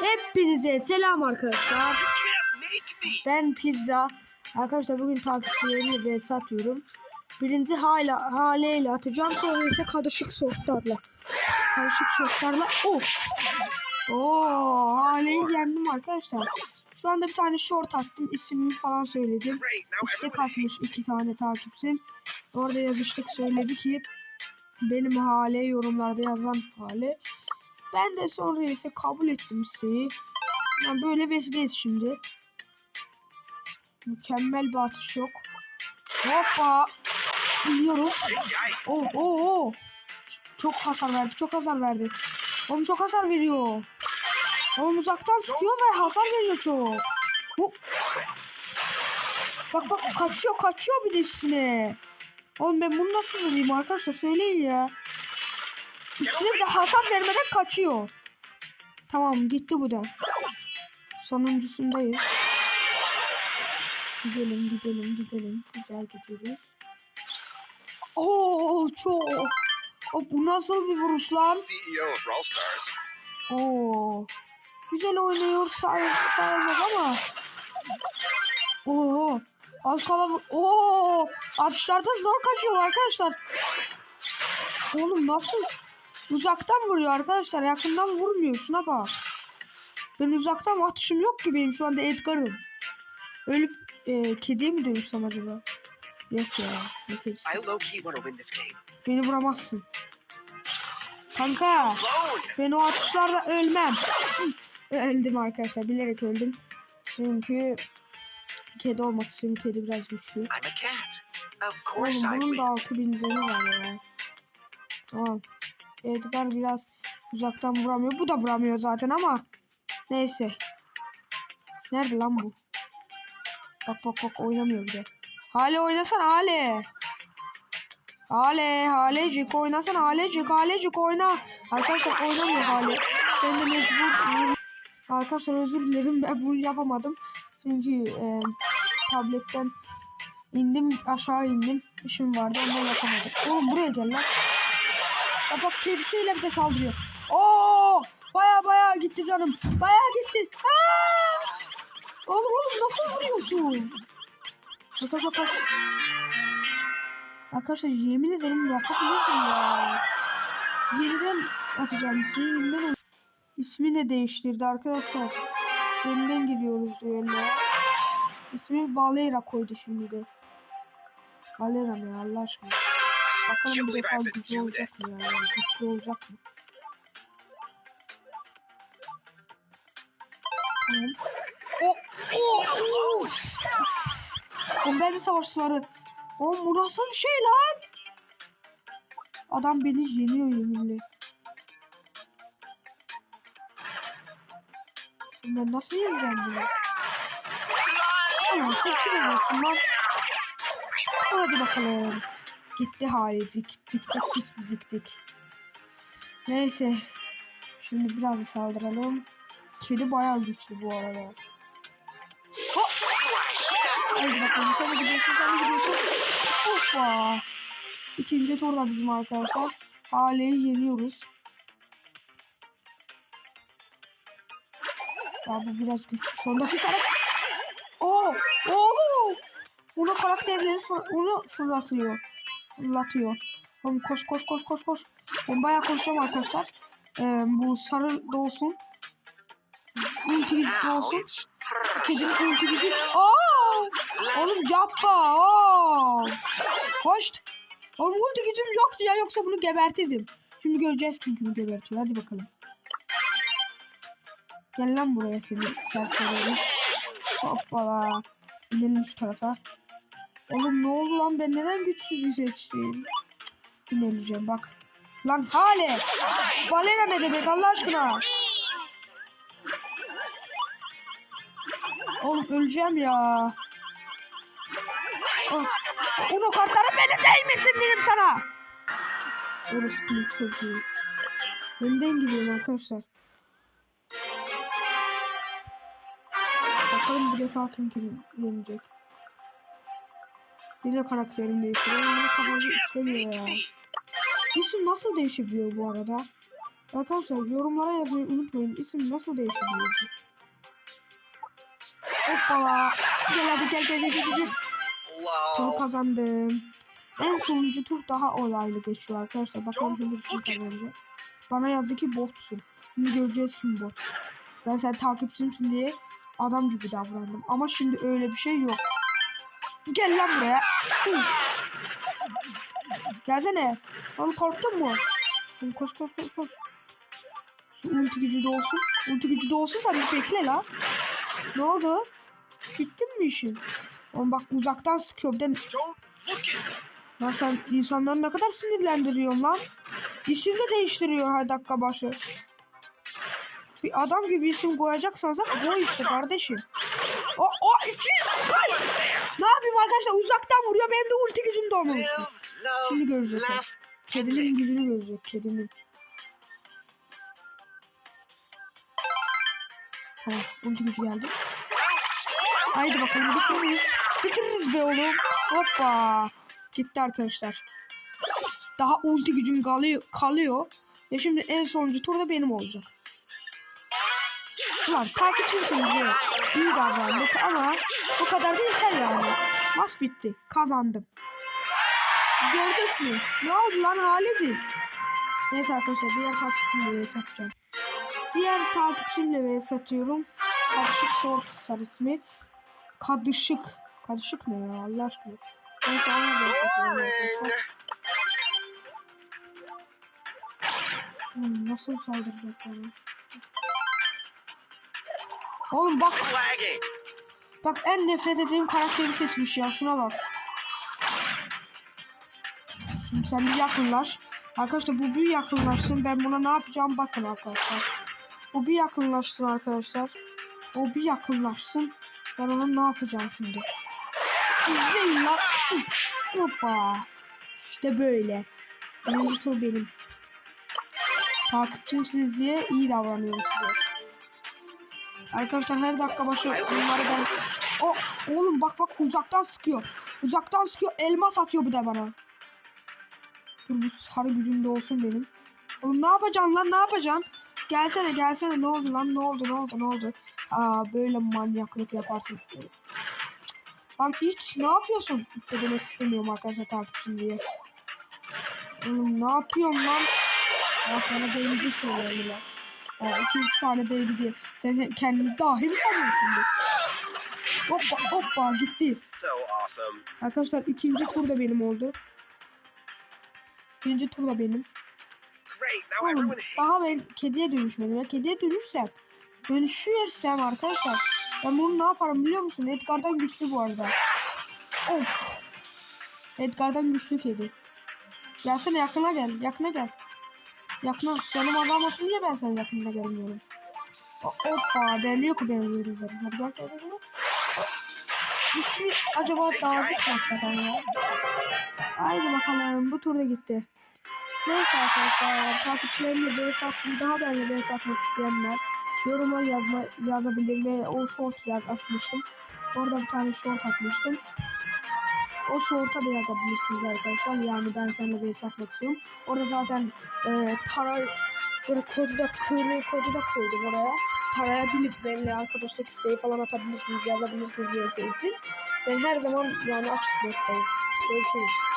Hepinize selam arkadaşlar. Ben Pizza. Arkadaşlar bugün takipçilerimle vs atıyorum. Birinci hala haleyle atacağım. Sonra ise karışık şortlarla. Karışık şortlarla. Oh. Oo, haleyi yendim arkadaşlar. Şu anda bir tane short attım. İsmimi falan söyledim. İstek atmış iki tane takipçim. Orada yazıştık söyledi ki benim hale yorumlarda yazan hale. Ben de sonra ise kabul ettim isteği. Yani böyle vesileyiz şimdi. Mükemmel bir atış yok. Hoppa. İniyoruz. Oo, oo, oo. Ç- Çok hasar verdi. Çok hasar verdi. Oğlum çok hasar veriyor. Oğlum uzaktan sıkıyor ve hasar veriyor çok. Hop. Bak bak kaçıyor kaçıyor bir de üstüne. Oğlum ben bunu nasıl vurayım arkadaşlar söyleyin ya. Üstüne de hasar vermeden kaçıyor. Tamam gitti bu da. Sonuncusundayız. Gidelim gidelim gidelim. Güzel gidiyoruz. Oo çok. O, bu nasıl bir vuruş lan? Stars. Oo. Güzel oynuyor say sayılmaz ama. Oo. Az kala Oo. Atışlarda zor kaçıyor arkadaşlar. Oğlum nasıl? Uzaktan vuruyor arkadaşlar. Yakından vurmuyor. Şuna bak. Ben uzaktan atışım yok ki benim şu anda Edgar'ım. Ölüp e, kediye mi dönüşsem acaba? Yok ya. Ne kedisi? Beni vuramazsın. Kanka. Ben o atışlarla ölmem. Öldüm arkadaşlar. Bilerek öldüm. Çünkü kedi olmak istiyorum. Kedi biraz güçlü. Oğlum bunun da win. 6000 zeni var ya. Tamam. Edgar biraz uzaktan vuramıyor. Bu da vuramıyor zaten ama. Neyse. Nerede lan bu? Bak bak bak oynamıyor bir de. Hale oynasana Hale. Hale, Halecik oynasana Halecik, Halecik oyna. Arkadaşlar oynamıyor Hale. Ben de mecbur. Arkadaşlar özür dilerim ben bunu yapamadım. Çünkü e, tabletten indim aşağı indim. İşim vardı ondan yapamadım. Oğlum buraya gel lan. Ya bak kedisiyle bir de saldırıyor. Oo! Baya baya gitti canım. Baya gitti. Aa! Oğlum oğlum nasıl vuruyorsun? Arkadaşlar kaç. Arkadaşlar yemin ederim yapabilirdim ya. Yeniden atacağım ismini yeniden İsmini de değiştirdi arkadaşlar. Yeniden giriyoruz düelloya. İsmi Valera koydu şimdi de. Valera ne Allah aşkına. Bakalım bu defa güçlü olacak mı ya? Güçlü olacak mı? Tamam. O, o, of. Bomberli savaşçıları. Oğlum bu nasıl bir şey lan? Adam beni yeniyor yeminle. Ben nasıl yeneceğim bunu? Ulan sen kim oluyorsun lan? Hadi bakalım. Gitti halecik. Tik tik tik tik tik. Neyse. Şimdi biraz bir saldıralım. Kedi bayağı güçlü bu arada. Hop. Hadi bakalım sen de gidiyorsun sen de gidiyorsun. Hoppa. İkinci turda bizim arkadaşlar. Haleyi yeniyoruz. Ya bu biraz güçlü. Sondaki karakter. Oo, oğlum. Bunu karakterleri fır- onu fırlatıyor. Fırlatıyor. Oğlum koş koş koş koş koş. Ben bayağı koşacağım arkadaşlar. Ee, bu sarı da olsun. Ulti gücü de olsun. Kedinin ulti. Oo! Oğlum yapma. Oo! Hoş. Oğlum ulti gücüm yoktu ya yoksa bunu gebertirdim. Şimdi göreceğiz kim kimi gebertiyor. Hadi bakalım. Gel lan buraya seni serseri. Hoppala. İnelim şu tarafa. Oğlum ne oldu lan ben neden güçsüzü seçtim? İneleyeceğim bak. Lan Hale. Valera ne demek Allah aşkına? Oğlum öleceğim ya. Oh. Onu kartlara beni değmesin dedim sana. Orası bir çocuğu. Önden gidiyorum arkadaşlar. Bakalım bu defa kim kim yenecek. Yine karakterim değişiyor. İşlemiyor ya. İsim nasıl değişebiliyor bu arada? Arkadaşlar yorumlara yazmayı unutmayın. İsim nasıl değiştiriyor? Hoppala. Gel hadi gel gel gel gel. gel. Lol. kazandım. En sonuncu tur daha olaylı geçiyor arkadaşlar. Bakalım şimdi kim kazanacak. Bana yazdı ki botsun. Şimdi göreceğiz kim bot. Ben sen takipçimsin diye adam gibi davrandım. Ama şimdi öyle bir şey yok. Gel lan buraya. Gelsene. Oğlum korktun mu? Oğlum koş koş koş koş. Şimdi ulti gücü de olsun. Ulti gücü de olsun sen bir bekle la. Ne oldu? Bittin mi işin? Oğlum bak uzaktan sıkıyor. Bir de Don't look at me. Lan sen insanları ne kadar sinirlendiriyorsun lan. İsim de değiştiriyor her dakika başı. Bir adam gibi isim koyacaksan sen koy işte kardeşim. O, o 200 çıkar. Arkadaşlar uzaktan vuruyor benim de ulti gücüm love, Şimdi görecek. o. laugh, and Kedinin gücünü görecek kedinin. Tamam ulti gücü geldi. Haydi bakalım bitiririz. Bitiririz be oğlum. Hoppa. Gitti arkadaşlar. Daha ulti gücüm kalıyor. kalıyor. Ve şimdi en sonuncu turda benim olacak. Ulan takipçimsin diye iyi davrandık ama bu kadar da yeter yani. Maç bitti. Kazandım. Gördük mü? Ne oldu lan haledik? Neyse arkadaşlar diğer takipçimle vs atacağım. Diğer takipçimle vs atıyorum. Karışık Sortusar ismi. Kadışık. Kadışık ne ya Allah aşkına. Neyse ona vs atıyorum. Hmm, nasıl saldıracak bana? Oğlum bak. Bak en nefret ettiğim karakteri seçmiş ya şuna bak. Şimdi sen bir yakınlaş. Arkadaşlar bu bir yakınlaşsın. Ben buna ne yapacağım bakın arkadaşlar. Bu bir yakınlaşsın arkadaşlar. O bir yakınlaşsın. Ben ona ne yapacağım şimdi. İzleyin lan. Hoppa. İşte böyle. Birinci benim. Takipçimsiniz diye iyi davranıyorum size. Arkadaşlar her dakika başı bunları ben... Oh, oğlum bak bak uzaktan sıkıyor. Uzaktan sıkıyor. Elmas atıyor bu da bana. Dur bu sarı gücümde olsun benim. Oğlum ne yapacaksın lan ne yapacaksın? Gelsene gelsene ne oldu lan ne oldu ne oldu ne oldu? Aa böyle manyaklık yaparsın. Lan hiç ne yapıyorsun? Hiç de demek istemiyorum arkadaşlar takipçim diye. Oğlum ne yapıyorsun lan? Bak bana beynci söylüyor 2-3 e, tane değdi diye. Sen kendini dahi mi sanıyorsun şimdi? Hoppa hoppa gitti. So awesome. Arkadaşlar ikinci tur da benim oldu. İkinci tur da benim. Oğlum daha ben kediye dönüşmedim. Ya kediye dönüşsem dönüşürsem arkadaşlar ben bunu ne yaparım biliyor musun? Edgar'dan güçlü bu arada. Of. Edgar'dan güçlü kedi. Gelsene yakına gel. Yakına gel. Yakına. Canım azalmasın diye ben senin yakınına gelmiyorum. Hoppa. Deliyor ki benim yıldızlarım. Hadi gel gel gel. İsmi acaba Davut mu hakikaten ya? Haydi bakalım. Bu turda gitti. Neyse arkadaşlar takipçilerimle BS attım. Daha benimle BS atmak isteyenler yoruma yazma, yazabilir ve o short yaz atmıştım. Orada bir tane short atmıştım. O short'a da yazabilirsiniz arkadaşlar. Yani ben seninle BS atmak istiyorum. Orada zaten e, taray böyle kodu da kırı kodu da koydum oraya. Tarayabilip benimle arkadaşlık isteği falan atabilirsiniz, yazabilirsiniz BS için. Ben her zaman yani açık bottayım. Görüşürüz.